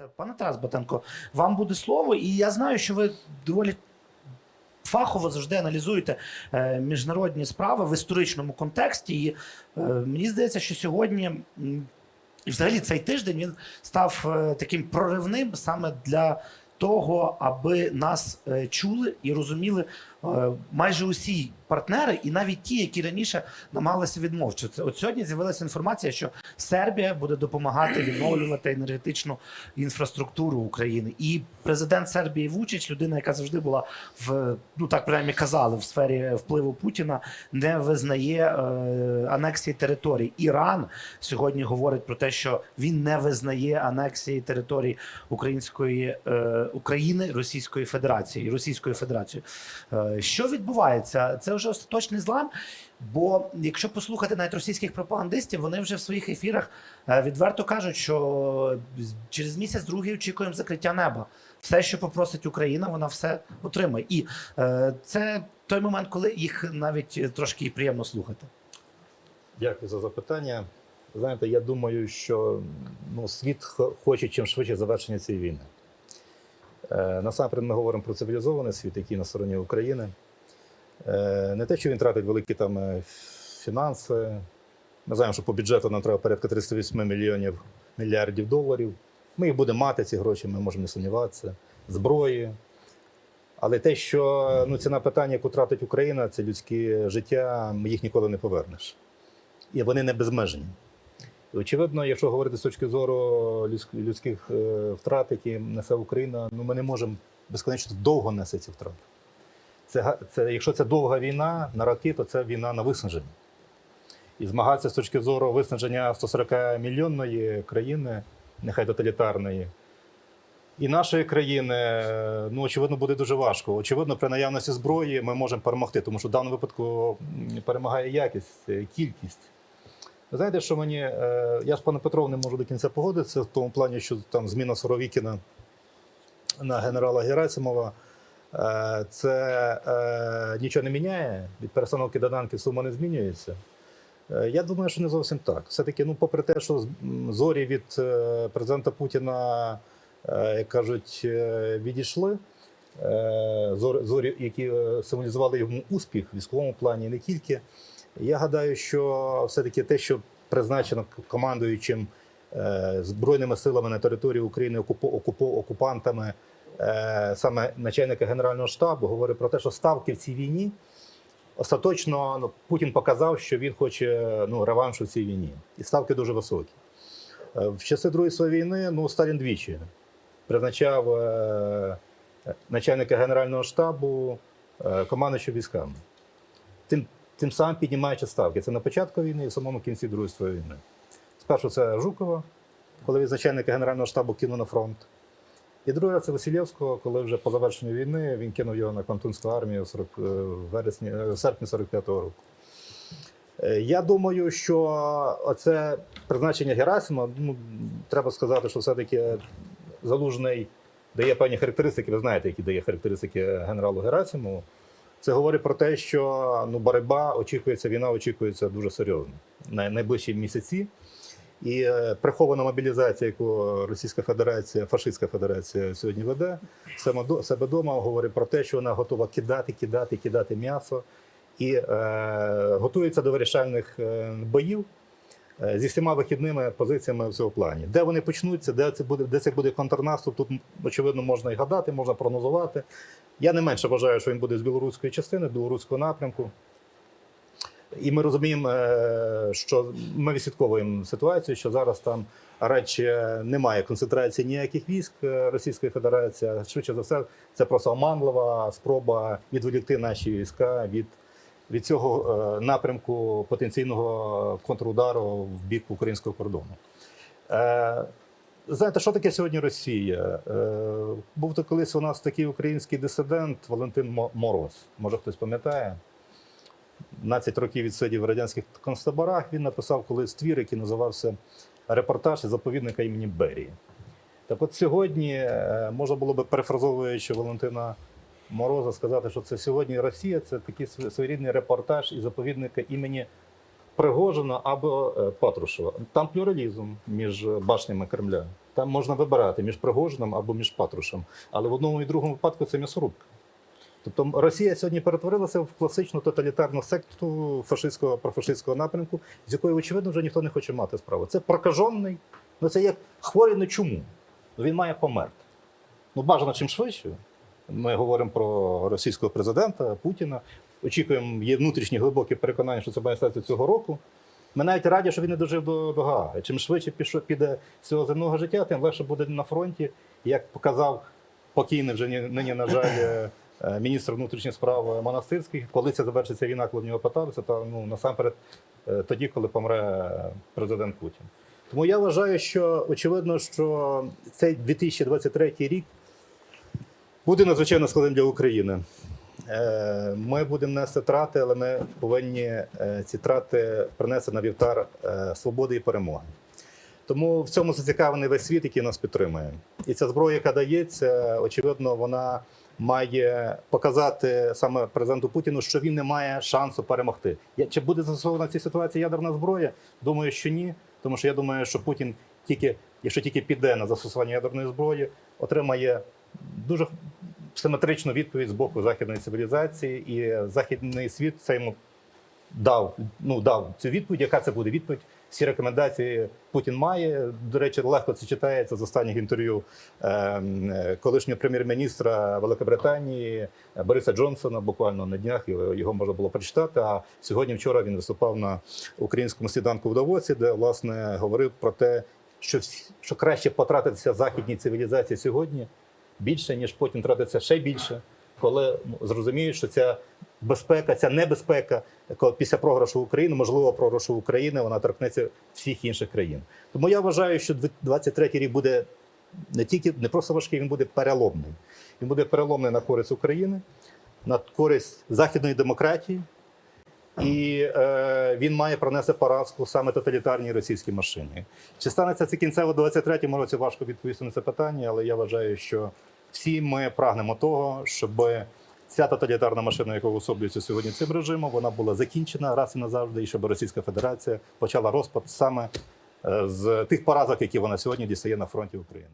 Це пане Тарас Батенко, вам буде слово, і я знаю, що ви доволі фахово завжди аналізуєте е, міжнародні справи в історичному контексті. І е, мені здається, що сьогодні. І взагалі цей тиждень він став е, таким проривним саме для того, аби нас чули і розуміли майже усі партнери, і навіть ті, які раніше намагалися відмовчитися. От сьогодні з'явилася інформація, що Сербія буде допомагати відновлювати енергетичну інфраструктуру України. І президент Сербії Вучич, людина, яка завжди була в ну так принаймні казали в сфері впливу Путіна, не визнає е, анексії територій. Іран сьогодні говорить про те, що він не визнає анексії територій української е, України Російської Федерації Російською Федерацією. Е, що відбувається? Це вже остаточний злам. Бо якщо послухати навіть російських пропагандистів, вони вже в своїх ефірах е, відверто кажуть, що через місяць другий очікуємо закриття неба. Все, що попросить Україна, вона все отримає. І е, це той момент, коли їх навіть е, трошки приємно слухати. Дякую за запитання. Знаєте, я думаю, що ну, світ хоче чим швидше завершення цієї війни. Е, насамперед ми говоримо про цивілізований світ, який на стороні України. Е, не те, що він тратить великі там е, фінанси. Ми знаємо, що по бюджету нам треба порядка 308 мільйонів мільярдів доларів. Ми їх будемо мати, ці гроші, ми можемо не сумніватися, зброї. Але те, що ну, ціна питання, яку тратить Україна, це людське життя, їх ніколи не повернеш. І вони не безмежні. Очевидно, якщо говорити з точки зору людських е, втрат, які несе Україна, ну ми не можемо безконечно довго нести ці втрати. Це, це, якщо це довга війна на роки, то це війна на виснаження. І змагатися з точки зору виснаження 140 мільйонної країни, нехай тоталітарної, і нашої країни, ну, очевидно, буде дуже важко. Очевидно, при наявності зброї ми можемо перемогти, тому що в даному випадку перемагає якість, кількість. Знаєте, що мені. е, Я з паном Петром не можу до кінця погодитися в тому плані, що там зміна Соровікіна на генерала Герасимова. е, Це е, нічого не міняє. Від перестановки доданки сума не змінюється. Я думаю, що не зовсім так. Все-таки, ну, попри те, що зорі від президента Путіна, як кажуть, відійшли. Зорі, які символізували йому успіх в військовому плані, не тільки. Я гадаю, що все-таки те, що призначено командуючим е, збройними силами на території України окупантами, е, саме начальника Генерального штабу, говорить про те, що ставки в цій війні остаточно ну, Путін показав, що він хоче ну, реваншу в цій війні. І ставки дуже високі. Е, В часи Другої світової війни ну, Сталін двічі призначав начальника Генерального штабу е, командуючим військами. Тим, тим самим піднімаючи ставки. Це на початку війни і в самому кінці Другої світової війни. Спершу це Жукова, коли він з начальника Генерального штабу кинув на фронт. І раз це Васильєвського, коли вже по завершенню війни він кинув його на Квантунську армію 40, е, вересні, е, в серпні 45-го року. Е, Я думаю, що оце призначення Герасима, ну, треба сказати, що все-таки Залужний дає певні характеристики. Ви знаєте, які дає характеристики генералу Герасимову. Це говорить про те, що ну, боротьба очікується, війна очікується дуже серйозно на найближчі місяці. І е, прихована мобілізація, яку Російська Федерація, Фашистська Федерація сьогодні веде, саме до себе дома говорить про те, що вона готова кидати, кидати, кидати м'ясо і е, готується до вирішальних е, боїв е, зі всіма вихідними позиціями в цьому плані. Де вони почнуться, де це буде, де це буде контрнаступ, тут очевидно можна і гадати, можна прогнозувати. Я не менше вважаю, що він буде з білоруської частини, білоруського напрямку. І ми розуміємо, е, що ми відслідковуємо ситуацію, що зараз там радше немає концентрації ніяких військ е, Російської Федерації. Швидше за все, це просто оманлива спроба відволікти наші війська від, від цього е, напрямку потенційного контрудару в бік українського кордону. Знаєте, що таке сьогодні Росія? Е, був то колись у нас такий український дисидент Валентин Мороз. Може хтось пам'ятає? 12 років відсидів в радянських концтаборах. Він написав колись твір, який називався Репортаж із заповідника імені Берії. Так от сьогодні е, можна було би, перефразовуючи Валентина Мороза, сказати, що це сьогодні Росія це такий своєрідний репортаж із заповідника імені Пригожина або е, Патрушева. Там плюралізм між башнями Кремля. Там можна вибирати між Пригожином або між Патрушем. Але в одному і другому випадку це м'ясорубка. Тобто Росія сьогодні перетворилася в класичну тоталітарну секту фашистського профашистського напрямку, з якою, очевидно, вже ніхто не хоче мати справу. Це прокажений, ну це як хворий на чуму. Він має померти. Ну, бажано чим швидше. Ми говоримо про російського президента Путіна. Очікуємо, є внутрішні глибокі переконання, що це має статися цього року. Ми навіть раді, що він не дожив до, до Гааги. Чим швидше пішов, піде з цього земного життя, тим легше буде на фронті. Як показав покійний вже ні- нині, на жаль, е, е, міністр внутрішніх справ Монастирський, коли це завершиться війна, коли в нього питалися, то ну, насамперед е, тоді, коли помре президент Путін. Тому я вважаю, що очевидно, що цей 2023 рік буде надзвичайно складним для України. Е, Ми будемо нести трати, але ми повинні е, ці трати принести на вівтар е, свободи і перемоги. Тому в цьому зацікавлений весь світ, який нас підтримує. І ця зброя, яка дається, очевидно, вона має показати саме президенту Путіну, що він не має шансу перемогти. Чи буде застосована в цій ситуації ядерна зброя? Думаю, що ні. Тому що я думаю, що Путін тільки, якщо тільки піде на застосування ядерної зброї, отримає дуже симетричну відповідь з боку західної цивілізації, і західний світ це йому дав, ну, дав цю відповідь. Яка це буде відповідь? Всі рекомендації Путін має. До речі, легко це читається з останніх інтерв'ю ем, колишнього прем'єр-міністра Великобританії Бориса Джонсона. Буквально на днях його можна було прочитати. А сьогодні, вчора, він виступав на українському сніданку в Давосі, де власне говорив про те, що, що краще потратитися західній цивілізації сьогодні більше, ніж потім тратиться ще більше, коли ну, зрозуміють, що ця безпека, ця небезпека, після програшу України, можливо, програшу України, вона торкнеться всіх інших країн. Тому я вважаю, що 23 рік буде не тільки не просто важкий, він буде переломний. Він буде переломний на користь України, на користь західної демократії. І е, він має пронести поразку саме тоталітарній російській машині. Чи станеться це кінцево у 23-му році? Важко відповісти на це питання, але я вважаю, що всі ми прагнемо того, щоб ця тоталітарна машина, яка особлюється сьогодні цим режимом, вона була закінчена раз і назавжди, і щоб Російська Федерація почала розпад саме е, з тих поразок, які вона сьогодні дістає на фронті України.